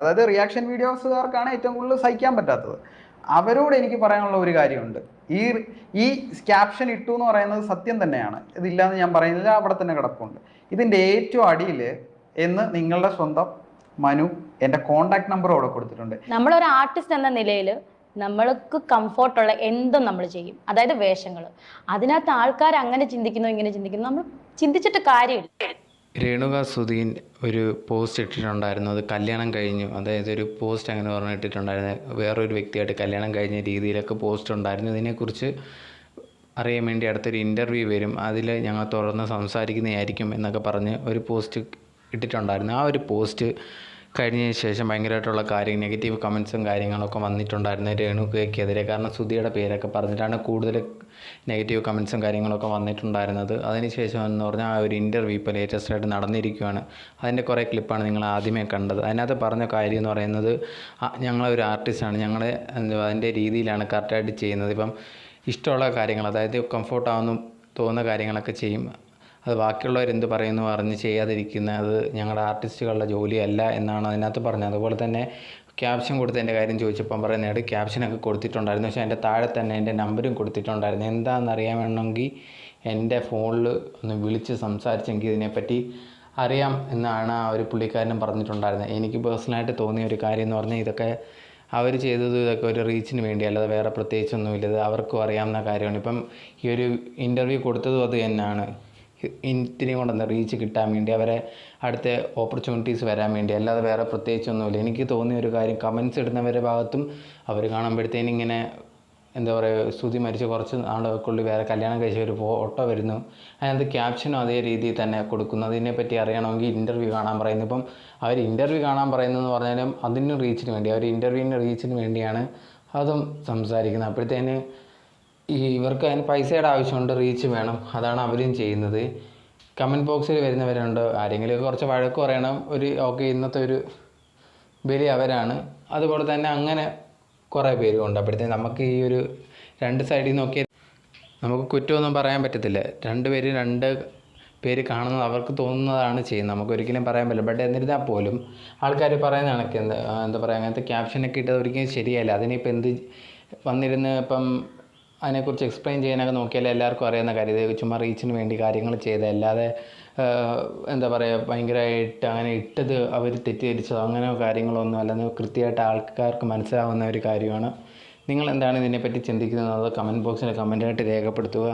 അതായത് റിയാക്ഷൻ വീഡിയോസുകാർക്കാണ് ഏറ്റവും കൂടുതൽ സഹിക്കാൻ പറ്റാത്തത്. അവരോട് എനിക്ക് പറയാനുള്ള ഒരു കാര്യമുണ്ട്. ഈ ഈ ക്യാപ്ഷൻ ഇട്ടു എന്ന് പറയുന്നത് സത്യം തന്നെയാണ്. ഇതില്ലാന്ന് ഞാൻ പറയുന്നില്ല അവിടെ തന്നെ കിടപ്പുണ്ട്. ഇതിന്റെ ഏറ്റവും അടിയിൽ എന്ന് നിങ്ങളുടെ സ്വന്തം മനു എന്റെ കോണ്ടാക്ട് നമ്പർ അവിടെ കൊടുത്തിട്ടുണ്ട്. നമ്മളൊരു ആർട്ടിസ്റ്റ് എന്ന നിലയിൽ നമ്മൾക്ക് കംഫോർട്ടുള്ള എന്തും നമ്മൾ ചെയ്യും. അതായത് വേഷങ്ങൾ അതിനകത്ത് ആൾക്കാർ അങ്ങനെ ചിന്തിക്കുന്നു ഇങ്ങനെ ചിന്തിക്കുന്നു. നമ്മൾ ചിന്തിച്ചിട്ട് കാര്യമില്ല. രേണുക സുധീൻ ഒരു പോസ്റ്റ് ഇട്ടിട്ടുണ്ടായിരുന്നു. അത് കല്യാണം കഴിഞ്ഞു. അതായത് ഒരു പോസ്റ്റ് അങ്ങനെ പറഞ്ഞിട്ടിട്ടുണ്ടായിരുന്നു വേറൊരു വ്യക്തിയായിട്ട് കല്യാണം കഴിഞ്ഞ രീതിയിലൊക്കെ പോസ്റ്റ് ഉണ്ടായിരുന്നു. ഇതിനെക്കുറിച്ച് അറിയാൻ വേണ്ടി അടുത്തൊരു ഇന്റർവ്യൂ വരും. അതിൽ ഞങ്ങൾ തുറന്ന് സംസാരിക്കുന്നതായിരിക്കും എന്നൊക്കെ പറഞ്ഞ് ഒരു പോസ്റ്റ് ഇട്ടിട്ടുണ്ടായിരുന്നു. ആ ഒരു പോസ്റ്റ് കഴിഞ്ഞതിന് ശേഷം ഭയങ്കരമായിട്ടുള്ള കാര്യം നെഗറ്റീവ് കമൻസും കാര്യങ്ങളൊക്കെ വന്നിട്ടുണ്ടായിരുന്നു രേണുകയ്ക്കെതിരെ. കാരണം സുധിയുടെ പേരൊക്കെ പറഞ്ഞിട്ടാണ് കൂടുതൽ നെഗറ്റീവ് കമൻസും കാര്യങ്ങളൊക്കെ വന്നിട്ടുണ്ടായിരുന്നത്. അതിനുശേഷം എന്ന് പറഞ്ഞാൽ ആ ഒരു ഇന്റർവ്യൂ ഇപ്പോൾ ലേറ്റസ്റ്റ് ആയിട്ട് നടന്നിരിക്കുകയാണ് അതിന്റെ കുറേ ക്ലിപ്പാണ് നിങ്ങൾ ആദ്യമേ കണ്ടത്. അതിനകത്ത് പറഞ്ഞ കാര്യം എന്ന് പറയുന്നത് ഞങ്ങളൊരു ആർട്ടിസ്റ്റാണ് ഞങ്ങളെ അതിന്റെ രീതിയിലാണ് കറക്റ്റായിട്ട് ചെയ്യുന്നത്. ഇപ്പം ഇഷ്ടമുള്ള കാര്യങ്ങൾ അതായത് കംഫോർട്ടാവുന്നു തോന്നുന്ന കാര്യങ്ങളൊക്കെ ചെയ്യും. അത് ബാക്കിയുള്ളവർ എന്ത് പറയുന്നു അറിഞ്ഞ് ചെയ്യാതിരിക്കുന്ന അത് ഞങ്ങളുടെ ആർട്ടിസ്റ്റുകളുടെ ജോലിയല്ല എന്നാണ് അതിനകത്ത് പറഞ്ഞത്. അതുപോലെ തന്നെ ക്യാപ്ഷൻ കൊടുത്തതിന്റെ കാര്യം ചോദിച്ചപ്പം പറയുന്നത് ക്യാപ്ഷനൊക്കെ കൊടുത്തിട്ടുണ്ടായിരുന്നു. പക്ഷേ എന്റെ താഴെ തന്നെ എന്റെ നമ്പരും കൊടുത്തിട്ടുണ്ടായിരുന്നു. എന്താണെന്ന് അറിയാൻ വേണമെങ്കിൽ എന്റെ ഫോണിൽ ഒന്ന് വിളിച്ച് സംസാരിച്ചെങ്കിൽ ഇതിനെപ്പറ്റി അറിയാം എന്നാണ് ആ ഒരു പുള്ളിക്കാരനും പറഞ്ഞിട്ടുണ്ടായിരുന്നത്. എനിക്ക് പേഴ്സണലായിട്ട് തോന്നിയ ഒരു കാര്യം എന്ന് പറഞ്ഞാൽ ഇതൊക്കെ അവർ ചെയ്തത് ഇതൊക്കെ ഒരു റീച്ചിന് വേണ്ടി അല്ലാതെ വേറെ പ്രത്യേകിച്ചൊന്നുമില്ല. ഇത് അവർക്കും അറിയാവുന്ന കാര്യമാണ്. ഇപ്പം ഈ ഒരു ഇന്റർവ്യൂ കൊടുത്തതും അത് തന്നെയാണ്. ഇതിനെ കൊണ്ടൊന്ന് റീച്ച് കിട്ടാൻ വേണ്ടി അവരെ അടുത്ത ഓപ്പർച്യൂണിറ്റീസ് വരാൻ വേണ്ടി അല്ലാതെ വേറെ പ്രത്യേകിച്ചൊന്നുമില്ല. എനിക്ക് തോന്നിയ ഒരു കാര്യം കമൻസ് ഇടുന്നവരുടെ ഭാഗത്തും അവർ കാണുമ്പോഴത്തേനും ഇങ്ങനെ എന്താ പറയുക സ്തുതി മരിച്ച് കുറച്ച് നാളുകൾക്കുള്ളിൽ വേറെ കല്യാണം കഴിച്ച ഒരു ഫോട്ടോ വരുന്നു. അതിനകത്ത് ക്യാപ്ഷനും അതേ രീതിയിൽ തന്നെ കൊടുക്കുന്നു. അതിനെപ്പറ്റി അറിയണമെങ്കിൽ ഇന്റർവ്യൂ കാണാൻ പറയുന്നു. ഇപ്പം അവർ ഇന്റർവ്യൂ കാണാൻ പറയുന്നതെന്ന് പറഞ്ഞാലും അതിനും റീച്ചിന് വേണ്ടി അവർ ഇന്റർവ്യൂവിന്റെ റീച്ചിന് വേണ്ടിയാണ് അതും സംസാരിക്കുന്നത്. അപ്പോഴത്തേന് ഈ ഇവർക്ക് അതിന് പൈസയുടെ ആവശ്യമുണ്ട് റീച്ച് വേണം. അതാണ് അവരും ചെയ്യുന്നത്. കമന്റ് ബോക്സിൽ വരുന്നവരുണ്ട്. ആരെങ്കിലും കുറച്ച് വഴക്ക് പറയണം. ഒരു ഓക്കെ ഇന്നത്തെ ഒരു ബലി അവരാണ്. അതുപോലെ തന്നെ അങ്ങനെ കുറേ പേരും ഉണ്ട് അപ്പോഴത്തേക്ക് നമുക്ക് ഈ ഒരു രണ്ട് സൈഡിൽ നോക്കിയാൽ നമുക്ക് കുറ്റമൊന്നും പറയാൻ പറ്റത്തില്ല. രണ്ട് പേര് രണ്ട് പേര് കാണുന്നത് അവർക്ക് തോന്നുന്നതാണ് ചെയ്യുന്നത്. നമുക്ക് ഒരിക്കലും പറയാൻ പറ്റില്ല. ബട്ട് എന്നിരുന്നാൽ പോലും ആൾക്കാർ പറയുന്ന കണക്ക് എന്താ എന്താ പറയുക? അങ്ങനത്തെ ക്യാപ്ഷനൊക്കെ ഇട്ടത് ഒരിക്കലും ശരിയല്ല. അതിനിപ്പോൾ എന്ത് വന്നിരുന്ന് ഇപ്പം അതിനെക്കുറിച്ച് എക്സ്പ്ലെയിൻ ചെയ്യാനൊക്കെ നോക്കിയാൽ എല്ലാവർക്കും അറിയാവുന്ന കാര്യം. ഇത് ചുമ്മാ റീച്ചിന് വേണ്ടി കാര്യങ്ങൾ ചെയ്ത്. അല്ലാതെ എന്താ പറയുക ഭയങ്കരമായിട്ട് അങ്ങനെ ഇട്ടത് അവർ തെറ്റിദ്ധരിച്ചതോ അങ്ങനെ കാര്യങ്ങളൊന്നും അല്ലെന്ന് കൃത്യമായിട്ട് ആൾക്കാർക്ക് മനസ്സിലാവുന്ന ഒരു കാര്യമാണ്. നിങ്ങൾ എന്താണ് ഇതിനെപ്പറ്റി ചിന്തിക്കുന്നത്? അത് കമന്റ് ബോക്സിൽ കമന്റായിട്ട് രേഖപ്പെടുത്തുക.